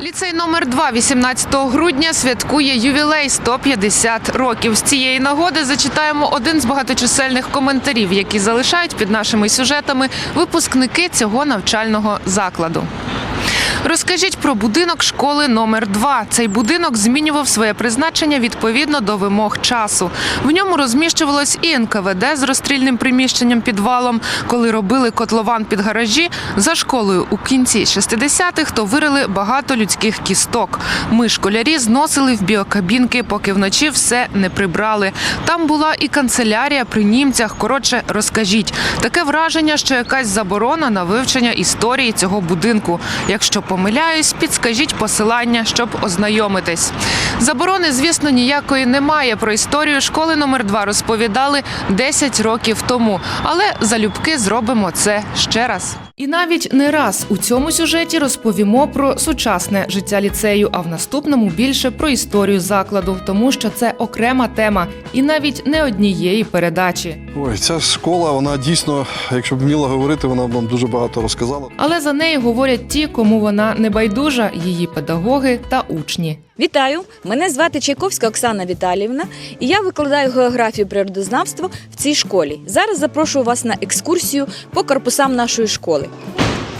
Ліцей номер 2 18 грудня святкує ювілей 150 років. З цієї нагоди зачитаємо один з багаточисельних коментарів, які залишають під нашими сюжетами випускники цього навчального закладу. Розкажіть про будинок школи номер 2 Цей будинок змінював своє призначення відповідно до вимог часу. В ньому розміщувалось і НКВД з розстрільним приміщенням підвалом. Коли робили котлован під гаражі, за школою у кінці 60-х то вирили багато людських кісток. Ми, школярі, зносили в біокабінки, поки вночі все не прибрали. Там була і канцелярія при німцях. Коротше, розкажіть. Таке враження, що якась заборона на вивчення історії цього будинку. Якщо помиляюсь, підскажіть посилання, щоб ознайомитись. Заборони, звісно, ніякої немає. Про історію школи номер 2 розповідали 10 років тому. Але залюбки зробимо це ще раз. І навіть не раз у цьому сюжеті розповімо про сучасне життя ліцею, а в наступному більше про історію закладу, тому що це окрема тема і навіть не однієї передачі. Ой, ця школа, вона дійсно, якщо б вміла говорити, вона б нам дуже багато розказала. Але за нею говорять ті, кому вона не байдужа, її педагоги та учні. Вітаю! Мене звати Чайковська Оксана Віталіївна, і я викладаю географію природознавство в цій школі. Зараз запрошую вас на екскурсію по корпусам нашої школи.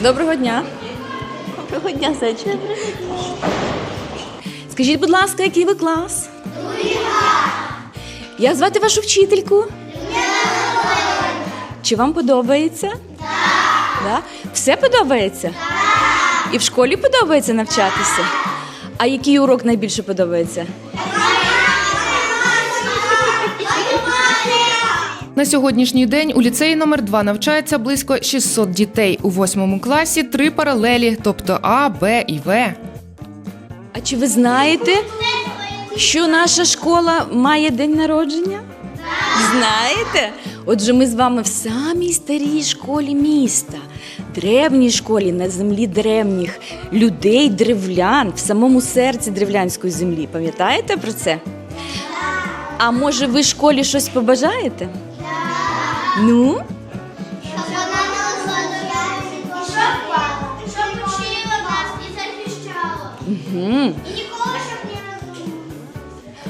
Доброго дня! Доброго дня, зайчик. Скажіть, будь ласка, який ви клас? Як звати вашу вчительку? Чи вам подобається? Так. Да? Все подобається? Так. І в школі подобається навчатися? А який урок найбільше подобається? На сьогоднішній день у ліцеї номер 2 навчається близько 600 дітей. У восьмому класі три паралелі, тобто А, Б і В. А чи ви знаєте, що наша школа має день народження? Знаєте? Отже, ми з вами в самій старій школі міста, древній школі на землі древніх людей, древлян, в самому серці древлянської землі. Пам'ятаєте про це? А може, ви школі щось побажаєте? Ну? Угу.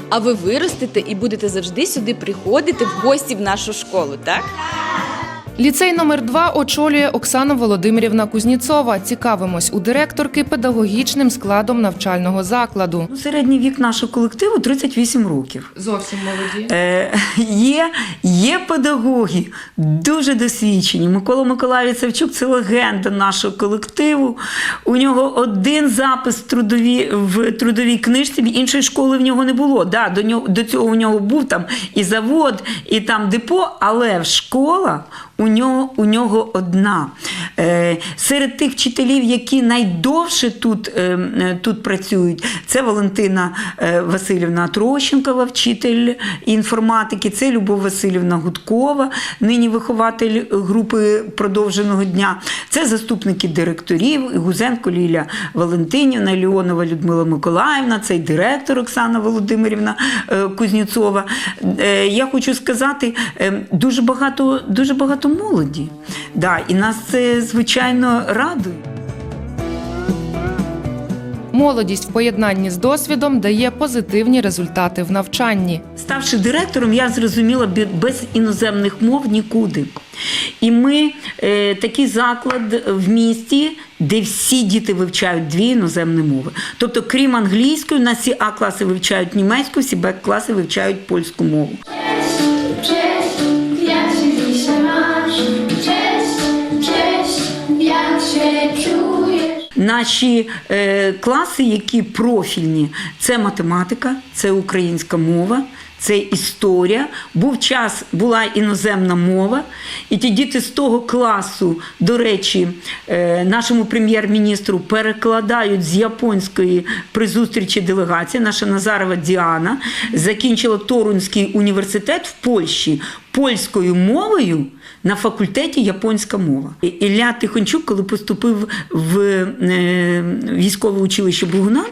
А ви виростете і будете завжди сюди приходити в гості в нашу школу, так? Ліцей номер 2 очолює Оксана Володимирівна Кузніцова. Цікавимось у директорки педагогічним складом навчального закладу. Ну, Середній вік нашого колективу 38 років. Зовсім молоді. Е, є, є педагоги дуже досвідчені. Микола Миколаївич Савчук це легенда нашого колективу. У нього один запис в трудовій, в трудовій книжці, іншої школи в нього не було. Да, до, нього, до цього у нього був там і завод, і там депо, але школа у нього, у нього одна. Е, серед тих вчителів, які найдовше тут, е, е, тут працюють, це Валентина е, Васильівна Трощенкова, вчитель інформатики, це Любов Васильівна Гудкова, нині вихователь групи продовженого дня. Це заступники директорів Гузенко Ліля Валентинівна, Леонова Людмила Миколаївна, це й директор Оксана Володимирівна е, Кузніцова. Е, Я хочу сказати, дуже багато, дуже багато молоді. Да, і нас це звичайно радує. Молодість в поєднанні з досвідом дає позитивні результати в навчанні. Ставши директором, я зрозуміла без іноземних мов нікуди. І ми е, такий заклад в місті, де всі діти вивчають дві іноземні мови. Тобто, крім англійської, у нас всі А класи вивчають німецьку, всі Б класи вивчають польську мову. Наші е, класи, які профільні, це математика, це українська мова, це історія. Був час, була іноземна мова, і ті діти з того класу, до речі, е, нашому прем'єр-міністру перекладають з японської при зустрічі делегації. Наша Назарова Діана закінчила Торунський університет в Польщі польською мовою на факультеті японська мова. Ілля Тихончук, коли поступив в е, військове училище Бугуна,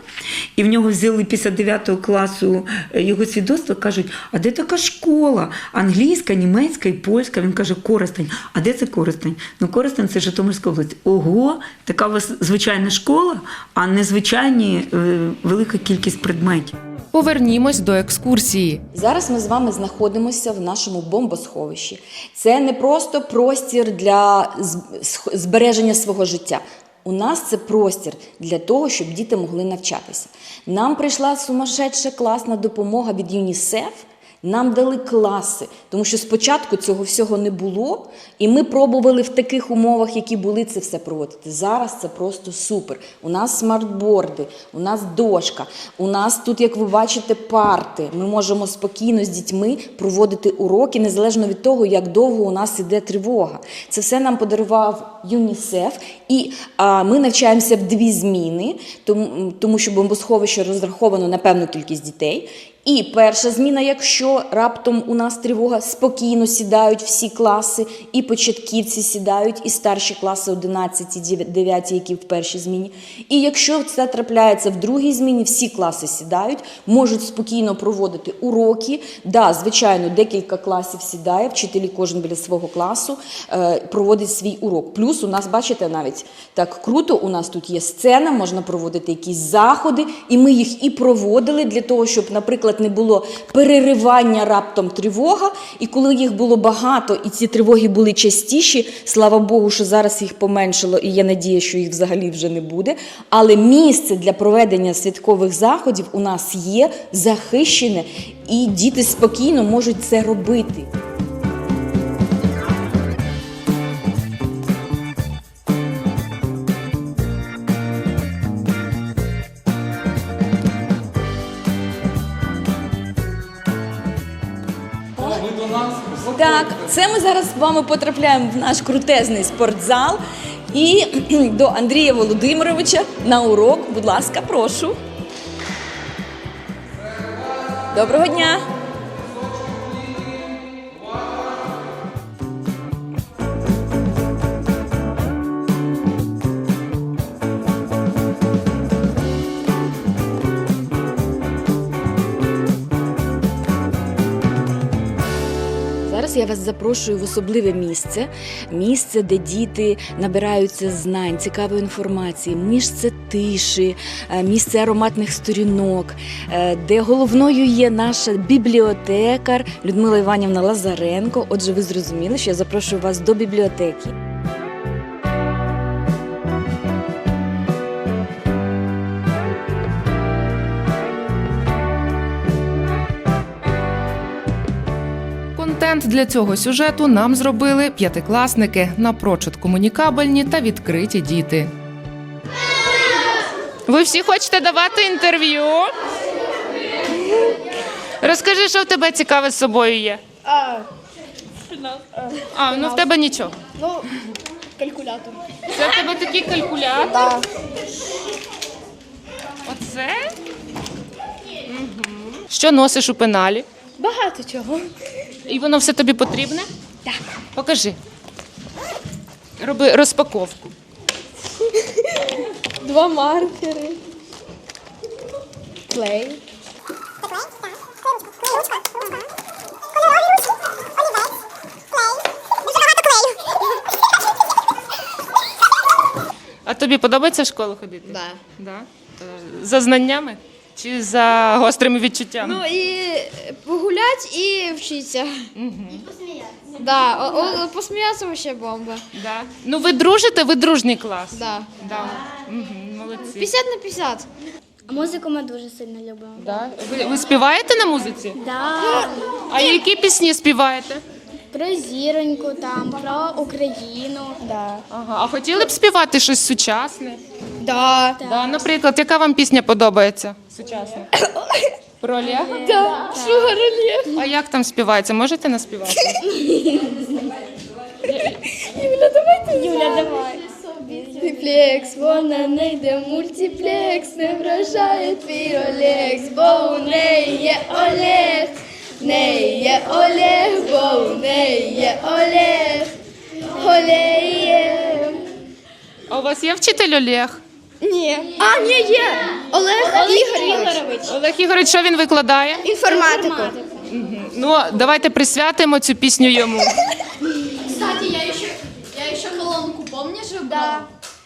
і в нього взяли після 9 класу е, його свідоцтво, кажуть, а де така школа? Англійська, німецька і польська. Він каже, Коростень. А де це Коростень? Ну, Коростень це Житомирська область. Ого, така у вас звичайна школа, а не звичайні е, велика кількість предметів. Повернімось до екскурсії. Зараз ми з вами знаходимося в нашому бомбосховищі. Це не просто простір для збереження свого життя. У нас це простір для того, щоб діти могли навчатися. Нам прийшла сумасшедша класна допомога від ЮНІСЕФ. Нам дали класи, тому що спочатку цього всього не було, і ми пробували в таких умовах, які були, це все проводити. Зараз це просто супер. У нас смартборди, у нас дошка, у нас тут, як ви бачите, парти. Ми можемо спокійно з дітьми проводити уроки, незалежно від того, як довго у нас іде тривога. Це все нам подарував ЮНІСЕФ, і а, ми навчаємося в дві зміни, тому, тому що бомбосховище розраховано на певну кількість дітей. І перша зміна, якщо раптом у нас тривога, спокійно сідають всі класи, і початківці сідають, і старші класи 11, 9, які в першій зміні. І якщо це трапляється в другій зміні, всі класи сідають, можуть спокійно проводити уроки. Да, звичайно, декілька класів сідає, вчителі кожен біля свого класу е, проводить свій урок. Плюс у нас, бачите, навіть так круто, у нас тут є сцена, можна проводити якісь заходи, і ми їх і проводили для того, щоб, наприклад, не було переривання раптом тривога. І коли їх було багато, і ці тривоги були частіші, слава Богу, що зараз їх поменшило, і є надія, що їх взагалі вже не буде. Але місце для проведення святкових заходів у нас є захищене, і діти спокійно можуть це робити. Так, це ми зараз з вами потрапляємо в наш крутезний спортзал. І до Андрія Володимировича на урок. Будь ласка, прошу. Доброго дня. Я вас запрошую в особливе місце, місце, де діти набираються знань, цікавої інформації, місце тиші, е, місце ароматних сторінок, е, де головною є наша бібліотекар Людмила Іванівна Лазаренко. Отже, ви зрозуміли, що я запрошую вас до бібліотеки. Контент для цього сюжету нам зробили п'ятикласники, напрочуд комунікабельні та відкриті діти. Ви всі хочете давати інтерв'ю? Розкажи, що в тебе цікаве з собою є. А, А, ну в тебе нічого. ну, калькулятор. Це в тебе такий калькулятор. Да. Оце? Угу. Що носиш у пеналі? Багато чого. І воно все тобі потрібне? Так. Покажи. Роби розпаковку. Два маркери. Клей. А тобі подобається в школу ходити? Да. Да? Е, За знаннями чи за гострими відчуттями? Ну і погулять, і вчитися. Угу. Да, о, о, посміятися вообще бомба. Да. Ну ви дружите, ви дружній клас. Да. Да. Угу, молодці. 50 на 50. Музику ми дуже сильно любимо. Да. Ви, ви співаєте на музиці? Да. А які пісні співаєте? Про зіроньку там, про Україну. Да. Ага. А хотіли б співати щось сучасне? Да. Да. Наприклад, яка вам пісня подобається? Сучасна? Про Олега? Да. Шугар А як там співається? Можете наспівати? Юля, давай. Мультиплекс, вона не йде мультиплекс, не вражає твій Олекс, бо у неї є Олег. В неї є Олег, бо в неї є Олег. Олеє. А у вас є вчитель Олег? Ні. А, ні, є. Олег, Ігорович. Олег Ігорович, що він викладає? Інформатику. Ну, давайте присвятимо цю пісню йому. Кстати, я еще, я еще колонку, помнишь? Да.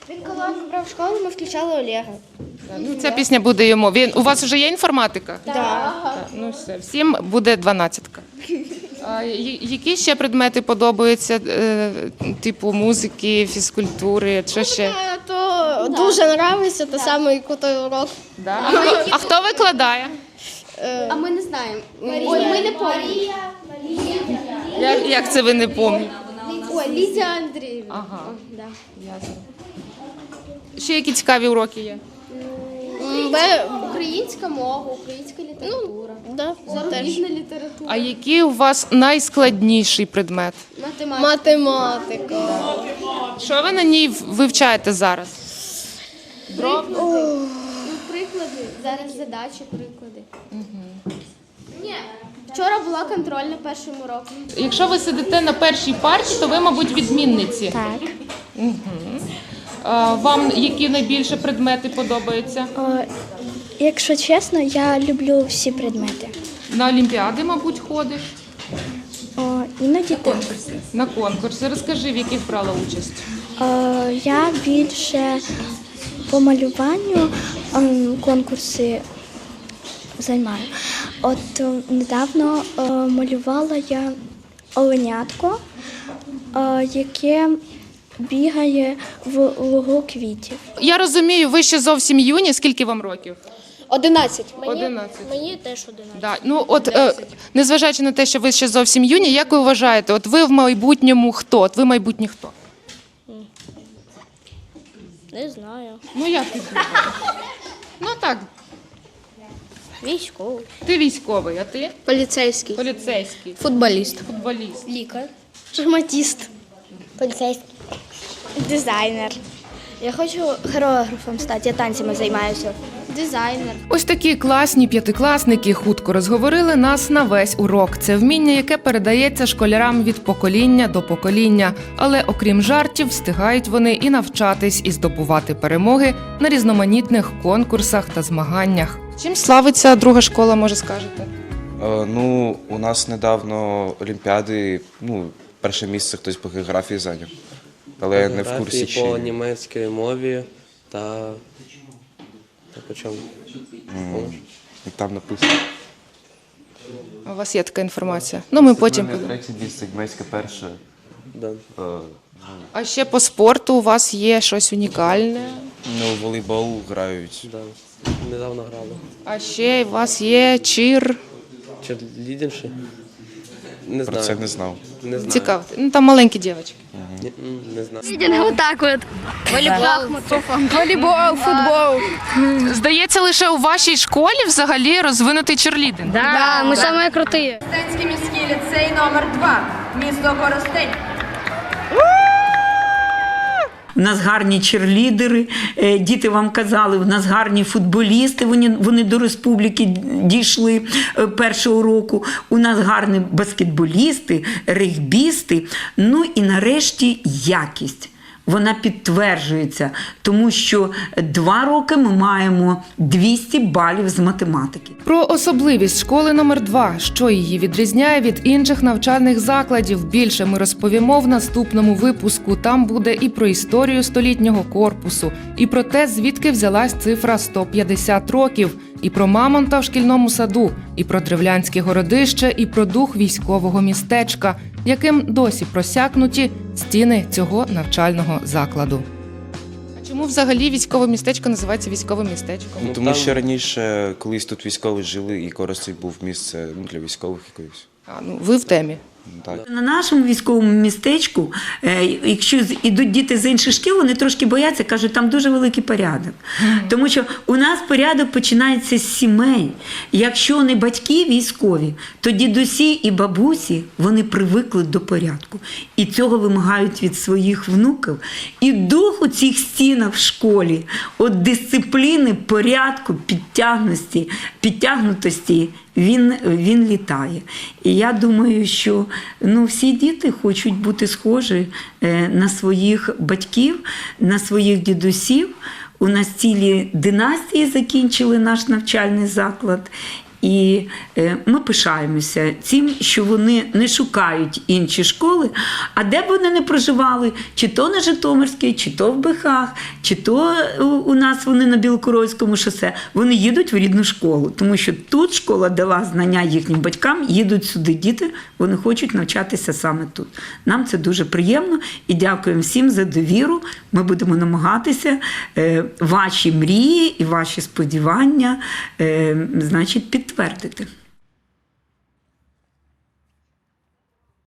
Він колонку брав в школу, ми включали Олега. Ну, ця пісня буде йому. Він у вас вже є інформатика? Да. Так, Ну все, всім буде дванадцятка. А я- які ще предмети подобаються, е, типу музики, фізкультури, що ще? То дуже подобається, те саме крутой урок. Да? А, хто, викладає? А мы не знаем. Ой, мы не. Як, як це ви не пам'ятаєте? Ой, Лідія Андріївна. Ага, Да. ясно. Ще які цікаві уроки є? Українська мова, українська література. Да, Зарубіжна література. А який у вас найскладніший предмет? Математика. Математика. Що ви на ній вивчаєте зараз? Ну, приклади. Зараз задачі, приклади. Ні. Вчора була контрольна першим уроком. Якщо ви сидите на першій парті, то ви, мабуть, відмінниці. Так. А, Вам які найбільше предмети подобаються? О, якщо чесно, я люблю всі предмети. На олімпіади, мабуть, ходиш О, іноді так. на конкурси. Розкажи, в яких брала участь. О, я більше по малюванню ем, конкурси займаю. От е, недавно е, малювала я оленятко, е, яке бігає в лугу квітів. Я розумію, ви ще зовсім юні. Скільки вам років? Одинадцять. 11. Мені теж 11. Да. Ну, от, е, незважаючи на те, що ви ще зовсім юні, як ви вважаєте, от ви в майбутньому хто? От ви майбутнє хто? Не знаю. Ну як ти? Ну так, Військовий. ти військовий, а ти Поліцейський. поліцейський, Футболіст. футболіст. Лікар. Шахматіст. Поліцейський. Дизайнер. Я хочу хореографом стати, я танцями займаюся. Дизайнер. Ось такі класні п'ятикласники хутко розговорили нас на весь урок. Це вміння, яке передається школярам від покоління до покоління. Але окрім жартів, встигають вони і навчатись, і здобувати перемоги на різноманітних конкурсах та змаганнях. Чим славиться друга школа, може скажете? Е, Ну, у нас недавно Олімпіади, ну, перше місце хтось по географії зайняв. Але я не в курсі по чи. німецькій мові та. Та по чому? Там написано. У вас є така інформація. Ну ми потім. третє місце, німецьке перше. Да. Е, А ще по спорту у вас є щось унікальне. Ну, волейбол грають. Да. Недавно грали. А ще у вас є чир. Чи лідерші? Не Про знаю. це не знав. Не знаю. Цікаво. Ну там маленькі дівчатки. Ні, м, не знаю. Волейбол, футбол. Здається, лише у вашій школі взагалі розвинутий черлідинг. Да, ми самі круті. Стенський міський ліцей номер 2 місто Коростень. У нас гарні черлідери, е, діти вам казали, у нас гарні футболісти, вони, вони до республіки дійшли е, першого року. У нас гарні баскетболісти, регбісти. Ну і нарешті якість. Вона підтверджується, тому що два роки ми маємо 200 балів з математики. Про особливість школи номер 2 що її відрізняє від інших навчальних закладів. Більше ми розповімо в наступному випуску. Там буде і про історію столітнього корпусу, і про те, звідки взялась цифра 150 років, і про мамонта в шкільному саду, і про древлянське городище, і про дух військового містечка, яким досі просякнуті стіни цього навчального закладу. А чому взагалі військове містечко називається військовим містечком? Ну, Ну, тому що раніше колись тут військові жили, і Коростень був місце ну, для військових якоїсь. А, ну ви в темі. Так. На нашому військовому містечку, е, якщо ідуть діти з інших шкіл, вони трошки бояться, кажуть, там дуже великий порядок. Тому що у нас порядок починається з сімей. Якщо не батьки військові, то дідусі і бабусі вони привикли до порядку. І цього вимагають від своїх внуків. І дух у цих стінах в школі, от дисципліни, порядку, підтягності, підтягнутості він, він літає. І я думаю, що ну, всі діти хочуть бути схожі е, на своїх батьків, на своїх дідусів. У нас цілі династії закінчили наш навчальний заклад. І е, ми пишаємося цим, що вони не шукають інші школи, а де б вони не проживали, чи то на Житомирській, чи то в Бихах, чи то у, нас вони на Білокоровському шосе, вони їдуть в рідну школу, тому що тут школа дала знання їхнім батькам, їдуть сюди діти, вони хочуть навчатися саме тут. Нам це дуже приємно і дякуємо всім за довіру. Ми будемо намагатися е, ваші мрії і ваші сподівання е, значить, підтвердити.